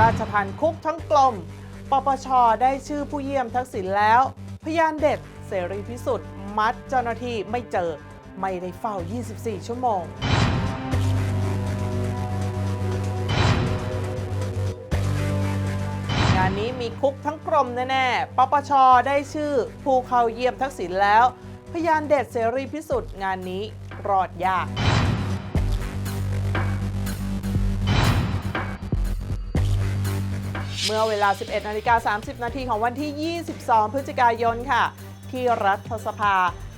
ราชทันคุกทั้งกลม ปปชได้ชื่อผู้เยี่ยมทักษิณแล้ว พยานเด็ดเสรีพิสุทธิ์มัดเจ้าหน้าที่ไม่เจอไม่ได้เฝ้า 24 ชั่วโมงงานนี้มีคุกทั้งกรมแน่ๆ ปปชได้ชื่อผู้เข้าเยี่ยมทักษิณแล้ว พยานเด็ดเสรีพิสุทธิ์งานนี้รอดยาก เมื่อเวลา 11นาฬิกา30 นาทีของวันที่ 22 พฤศจิกายนค่ะ ที่รัฐสภา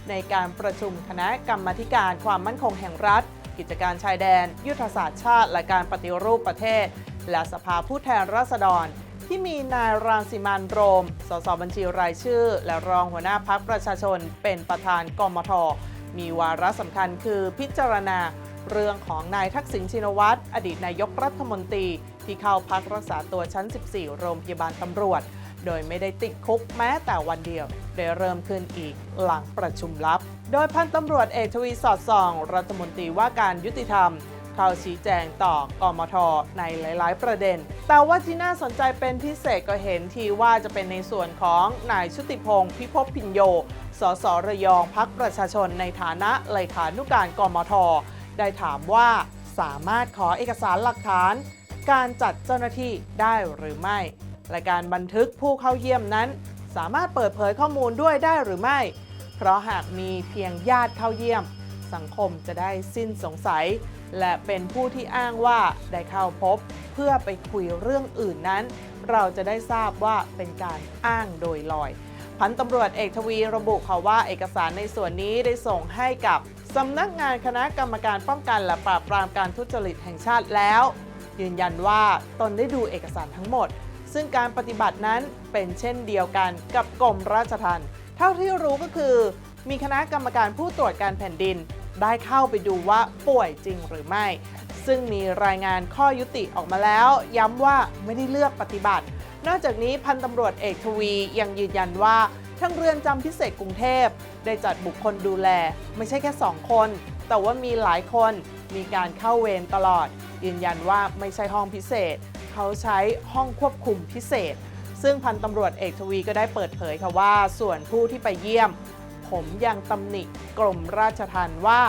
ในการประชุมคณะกรรมธิการความมั่นคงแห่งรัฐ กิจการชายแดน ยุทธศาสตร์ชาติ และการปฏิรูปประเทศ และสภาผู้แทนราษฎร ที่มีนายรังสิมันโรม สสบัญชีรายชื่อ และรองหัวหน้าพักประชาชน เป็นประธานกมท มีวาระสำคัญคือพิจารณา เรื่องของนายทักษิณชินวัตรอดีตนายกรัฐมนตรี ที่เข้าพักรักษาตัวชั้น 14 โรงพยาบาลตำรวจ โดยไม่ได้ติดคุกแม้แต่วันเดียว ได้เริ่มขึ้นอีกหลังประชุมลับ โดยพันตำรวจเอกทวีสอดส่อง รัฐมนตรีว่าการยุติธรรมเข้าชี้แจงต่อกมทในหลาย ๆ ประเด็น แต่ว่าที่น่าสนใจเป็นพิเศษก็เห็นทีว่าจะเป็นในส่วนของนายชุติพงศ์พิภพพินโย สสระยองพักประชาชนในฐานะเลขานุการกมท ได้ถามว่าสามารถขอเอกสารหลักฐาน การจัดเจ้าหน้าที่ได้หรือไม่ และการบันทึกผู้เข้าเยี่ยมนั้น สามารถเปิดเผยข้อมูลด้วยได้หรือไม่ เพราะหากมีเพียงญาติเข้าเยี่ยม สังคมจะได้สิ้นสงสัย และเป็นผู้ที่อ้างว่าได้เข้าพบ เพื่อไปคุยเรื่องอื่นนั้น เราจะได้ทราบว่าเป็นการอ้างโดยลอย พันตำรวจเอกทวีระบุค่ะว่าเอกสารในส่วนนี้ได้ส่งให้กับ สำนักงานคณะกรรมการป้องกันและปราบปรามการทุจริตแห่งชาติแล้ว ยืนยันว่าตนได้ดูเอกสารทั้งหมด ซึ่งการปฏิบัตินั้นเป็นเช่นเดียวกันกับกรมราชทัณฑ์เท่าที่รู้ก็คือ มีคณะกรรมการผู้ตรวจการแผ่นดิน ได้เข้าไปดูว่าป่วยจริงหรือไม่ ซึ่งมีรายงานข้อยุติออกมาแล้ว ย้ำว่าไม่ได้เลือกปฏิบัติ นอกจากนี้พันตำรวจเอกทวียังยืนยันว่า ทั้งเรือนจำพิเศษกรุงเทพ ได้จัดบุคคลดูแล ไม่ใช่แค่ 2 คน แต่ว่ามีหลายคนมีการเข้าเวรตลอด ยืนยันว่าไม่ใช่ห้องพิเศษ เขาใช้ห้องควบคุมพิเศษ ซึ่งพันตำรวจเอกทวีก็ได้เปิดเผยค่ะว่า ส่วนผู้ที่ไปเยี่ยม ผมยังตำหนิกรมราชทัณฑ์ว่า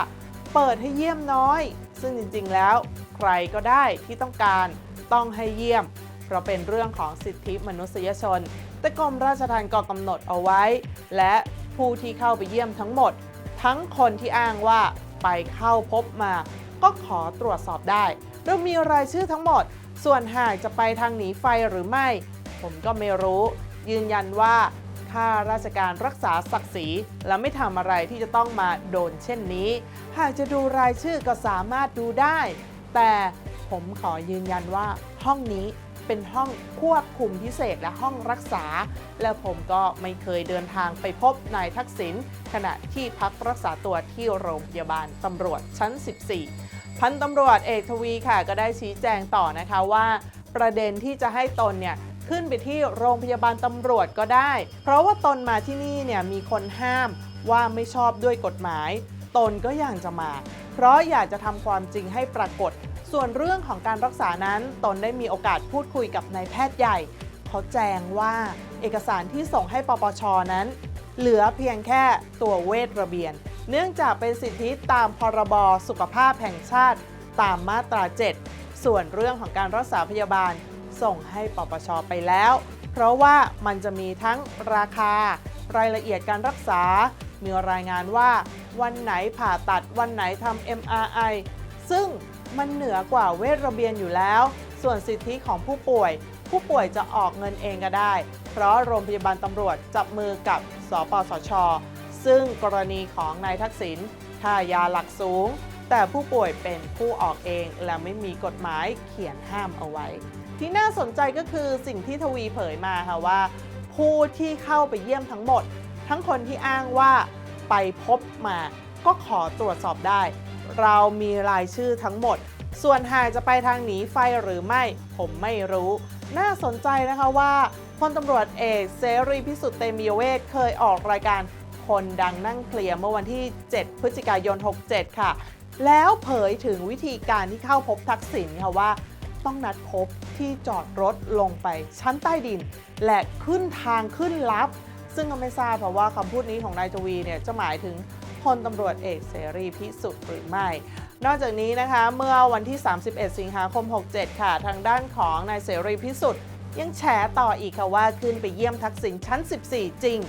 เปิดให้เยี่ยมน้อย ซึ่งจริงๆแล้ว ใครก็ได้ที่ต้องการต้องให้เยี่ยม เพราะเป็นเรื่องของสิทธิมนุษยชน แต่กรมราชทัณฑ์ก็กำหนดเอาไว้ และผู้ที่เข้าไปเยี่ยมทั้งหมด ทั้งคนที่อ้างว่าไปเข้าพบมา ก็ขอตรวจสอบได้โดยมีรายชื่อทั้งหมด ส่วนหากจะไปทางหนีไฟหรือไม่ ผมก็ไม่รู้ ยืนยันว่าข้าราชการรักษาศักดิ์ศรีและไม่ทำอะไรที่จะต้องมาโดนเช่นนี้ หากจะดูรายชื่อก็สามารถดูได้ แต่ผมขอยืนยันว่าห้องนี้ เป็นห้องควบคุมพิเศษและห้องรักษา และผมก็ไม่เคยเดินทางไปพบนายทักษิณขณะที่พักรักษาตัวที่โรงพยาบาลตำรวจชั้น 14 พันตำรวจเอกทวีค่ะ ก็ได้ชี้แจงต่อนะคะว่า ประเด็นที่จะให้ตนเนี่ยขึ้นไปที่โรงพยาบาลตำรวจก็ได้ เพราะว่าตนมาที่นี่เนี่ยมีคนห้ามว่าไม่ชอบด้วยกฎหมาย ตนก็อยากจะมา เพราะอยากจะทำความจริงให้ปรากฏ ส่วนเรื่องของการรักษานั้นตนได้มีโอกาสพูดคุยกับนายแพทย์ใหญ่ เขาแจ้งว่าเอกสารที่ส่งให้ปปชนั้น เหลือเพียงแค่ตัวเวทระเบียน เนื่องจากเป็นสิทธิตามพรบสุขภาพแห่งชาติ ตามมาตรา 7 ส่วนเรื่องของการรักษาพยาบาลส่งให้ปปชไปแล้ว เพราะว่ามันจะมีทั้งราคารายละเอียดการรักษา มีรายงานว่า วันไหนผ่าตัดวันไหนทำ MRI ซึ่ง มันเหนือกว่าเวทระเบียนอยู่แล้ว ส่วนสิทธิของผู้ป่วย ผู้ป่วยจะออกเงินเองก็ได้ เพราะโรงพยาบาลตำรวจจับมือกับสปสช ซึ่งกรณีของนายทักษิณค่ายาหลักสูง แต่ผู้ป่วยเป็นผู้ออกเองและไม่มีกฎหมายเขียนห้ามเอาไว้ ที่น่าสนใจก็คือสิ่งที่ทวีเผยมาค่ะว่า ผู้ที่เข้าไปเยี่ยมทั้งหมด ทั้งคนที่อ้างว่าไปพบมา ก็ขอตรวจสอบได้ เรามีรายชื่อทั้งหมด ส่วนหากจะไปทางหนีไฟหรือไม่ ผมไม่รู้ น่าสนใจนะคะว่าพลตำรวจเอกเสรีพิสุทธิ์เตมียเวทเคยออกรายการคนดังนั่งเคลียร์เมื่อวันที่ 7 พฤศจิกายน 67 ค่ะ แล้วเผยถึงวิธีการที่เข้าพบทักษิณค่ะว่าต้องนัดพบที่จอดรถลงไปชั้นใต้ดิน และขึ้นทางขึ้นลับ ซึ่งก็ไม่ทราบเพราะว่าคำพูดนี้ของนายทวีเนี่ยจะหมายถึง พลตำรวจเอกเสรีพิสุทธิ์หรือไม่ นอกจากนี้นะคะเมื่อวันที่ 31 สิงหาคม 67 ค่ะ ทางด้านของนายเสรีพิสุทธิ์ยังแฉต่ออีกค่ะว่าขึ้นไปเยี่ยมทักษิณชั้น 14 จริง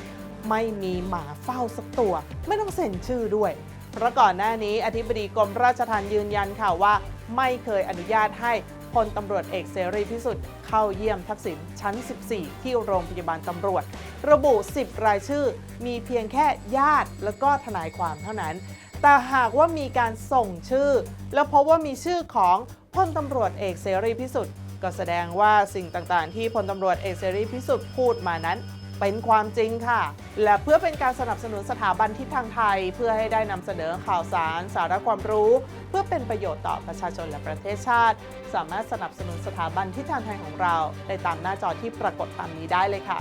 ไม่มีหมาเฝ้าสักตัว ไม่ต้องเซ็นชื่อด้วย เพราะก่อนหน้านี้อธิบดีกรมราชทัณฑ์ยืนยันค่ะว่า ไม่เคยอนุญาตให้ พลตำรวจเอกเสรีพิสุทธิ์เข้าเยี่ยมทักษิณชั้น 14 ที่โรงพยาบาลตำรวจ ระบุ 10 รายชื่อ มีเพียงแค่ญาติและก็ทนายความเท่านั้น แต่หากว่ามีการส่งชื่อ แล้วพบว่ามีชื่อของพลตำรวจเอกเสรีพิสุทธิ์ก็แสดงว่าสิ่งต่างๆ ที่พลตำรวจเอกเสรีพิสุทธิ์พูดมานั้น เป็นความจริงค่ะ และเพื่อเป็นการสนับสนุนสถาบันทิศทางไทย เพื่อให้ได้นำเสนอข่าวสาร สาระความรู้ เพื่อเป็นประโยชน์ต่อประชาชนและประเทศชาติ สามารถสนับสนุนสถาบันทิศทางไทยของเราได้ตามหน้าจอที่ปรากฏตามนี้ได้เลยค่ะ